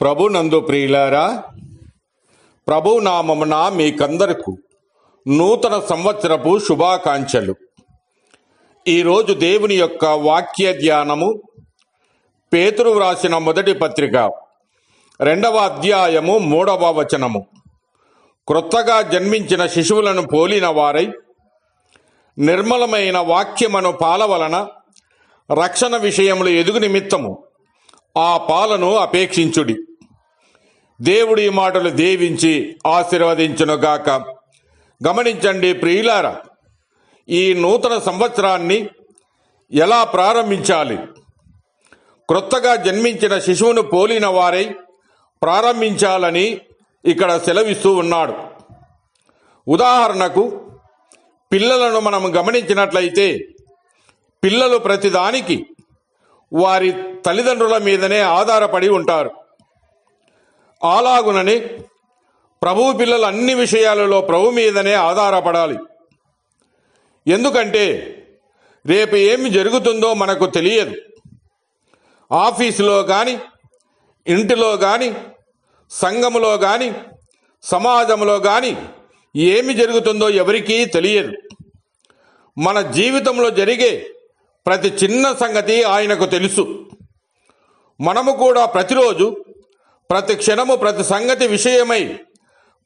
ప్రభు నందు ప్రియులారా ప్రభు నామమున మీకందరకు నూతన సంవత్సరపు శుభాకాంక్షలు. ఈరోజు దేవుని యొక్క వాక్య ధ్యానము పేతురు వ్రాసిన మొదటి పత్రిక రెండవ అధ్యాయము మూడవ వచనము. క్రొత్తగా జన్మించిన శిశువులను పోలిన వారై నిర్మలమైన వాక్యమను పాల వలన రక్షణ విషయములు ఎదుగు నిమిత్తము ఆ పాలను అపేక్షించుడి. దేవుడి మాటలు దీవించి ఆశీర్వదించునుగాక. గమనించండి ప్రియులార ఈ నూతన సంవత్సరాన్ని ఎలా ప్రారంభించాలి? క్రొత్తగా జన్మించిన శిశువును పోలిన వారై ప్రారంభించాలని ఇక్కడ సెలవిస్తూ ఉన్నాడు. ఉదాహరణకు పిల్లలను మనం గమనించినట్లయితే పిల్లలు ప్రతిదానికి వారి తల్లిదండ్రుల మీదనే ఆధారపడి ఉంటారు. అలాగునని ప్రభువు పిల్లలు అన్ని విషయాలలో ప్రభు మీదనే ఆధారపడాలి. ఎందుకంటే రేపు ఏమి జరుగుతుందో మనకు తెలియదు. ఆఫీసులో కానీ ఇంటిలో కానీ సంఘములో కానీ సమాజంలో కానీ ఏమి జరుగుతుందో ఎవరికీ తెలియదు. మన జీవితంలో జరిగే ప్రతి చిన్న సంగతి ఆయనకు తెలుసు. మనము కూడా ప్రతిరోజు ప్రతి క్షణము ప్రతి సంగతి విషయమై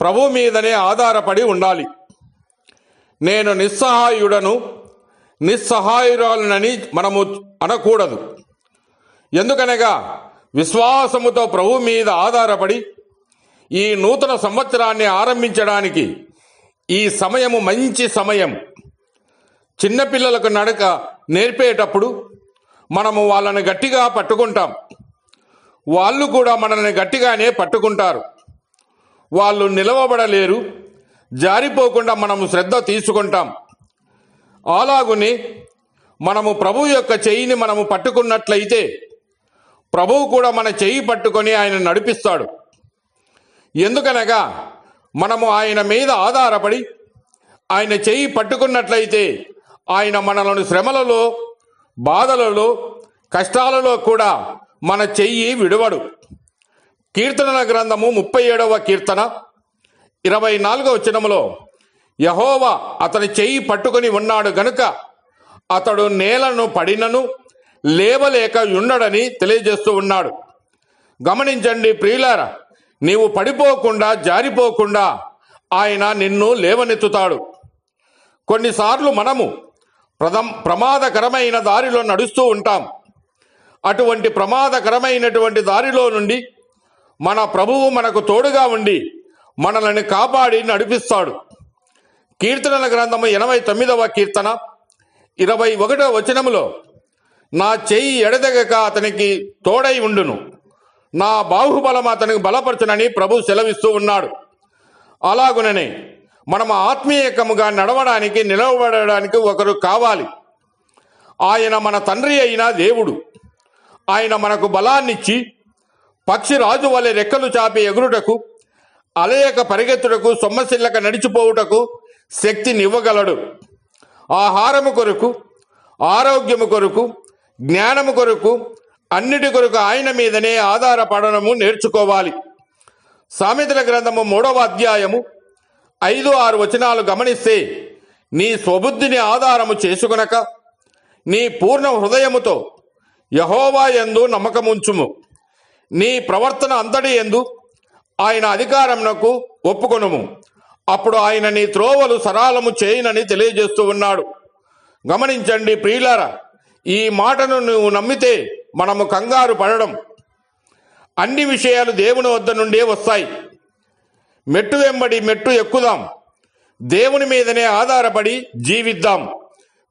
ప్రభు మీదనే ఆధారపడి ఉండాలి. నేను నిస్సహాయుడను నిస్సహాయురాలనని మనము అనకూడదు. ఎందుకనగా విశ్వాసముతో ప్రభు మీద ఆధారపడి ఈ నూతన సంవత్సరాన్ని ఆరంభించడానికి ఈ సమయము మంచి సమయం. చిన్నపిల్లలకు నడక నేర్పేటప్పుడు మనము వాళ్ళని గట్టిగా పట్టుకుంటాం. వాళ్ళు కూడా మనల్ని గట్టిగానే పట్టుకుంటారు. వాళ్ళు నిలవబడలేరు. జారిపోకుండా మనము శ్రద్ధ తీసుకుంటాం. అలాగుని మనము ప్రభు యొక్క చెయ్యిని మనము పట్టుకున్నట్లయితే ప్రభువు కూడా మన చెయ్యి పట్టుకొని ఆయన నడిపిస్తాడు. ఎందుకనగా మనము ఆయన మీద ఆధారపడి ఆయన చెయ్యి పట్టుకున్నట్లయితే ఆయన మనలను శ్రమలలో బాధలలో కష్టాలలో కూడా మన చెయ్యి విడవడు. కీర్తనల గ్రంథము ముప్పై ఏడవ కీర్తన ఇరవై నాలుగవ చినములో యహోవా అతని చెయ్యి పట్టుకొని ఉన్నాడు గనుక అతడు నేలను పడినను లేవలేక ఉండడని తెలియజేస్తూ ఉన్నాడు. గమనించండి ప్రియులార నీవు పడిపోకుండా జారిపోకుండా ఆయన నిన్ను లేవనెత్తుతాడు. కొన్నిసార్లు మనము ప్రదం ప్రమాదకరమైన దారిలో నడుస్తూ ఉంటాం. అటువంటి ప్రమాదకరమైనటువంటి దారిలో నుండి మన ప్రభువు మనకు తోడుగా ఉండి మనల్ని కాపాడి నడిపిస్తాడు. కీర్తనల గ్రంథము ఎనభై తొమ్మిదవ కీర్తన ఇరవై ఒకటవ వచనములో నా చెయ్యి ఎడదగక అతనికి తోడై ఉండును. నా బాహుబలం అతనికి బలపరచునని ప్రభు సెలవిస్తూ ఉన్నాడు. అలాగుననే మనం ఆత్మీయకముగా నడవడానికి నిలవబడడానికి ఒకరు కావాలి. ఆయన మన తండ్రి అయిన దేవుడు. ఆయన మనకు బలాన్నిచ్చి పక్షి రాజు వలె రెక్కలు చాపి ఎగురుటకు అలయక పరిగెత్తుటకు సొమ్మసిల్లక నడిచిపోవుటకు శక్తినివ్వగలడు. ఆహారము కొరకు ఆరోగ్యము కొరకు జ్ఞానము కొరకు అన్నిటి కొరకు ఆయన మీదనే ఆధారపడనము నేర్చుకోవాలి. సామెతల గ్రంథము మూడవ అధ్యాయము ఐదు ఆరు వచనాలు గమనిస్తే నీ స్వబుద్ధిని ఆధారము చేసుకునక నీ పూర్ణ హృదయముతో యహోవా ఎందు నమ్మకముంచుము. నీ ప్రవర్తన అంతటి ఎందు ఆయన అధికారంనకు ఒప్పుకొనుము. అప్పుడు ఆయన నీ త్రోవలు సరాలము చేయనని తెలియజేస్తూ ఉన్నాడు. గమనించండి ప్రియులారా ఈ మాటను నువ్వు నమ్మితే మనము కంగారు పడడం. అన్ని విషయాలు దేవుని వద్ద నుండే వస్తాయి. మెట్టు వెంబడి మెట్టు ఎక్కుదాం. దేవుని మీదనే ఆధారపడి జీవిద్దాం.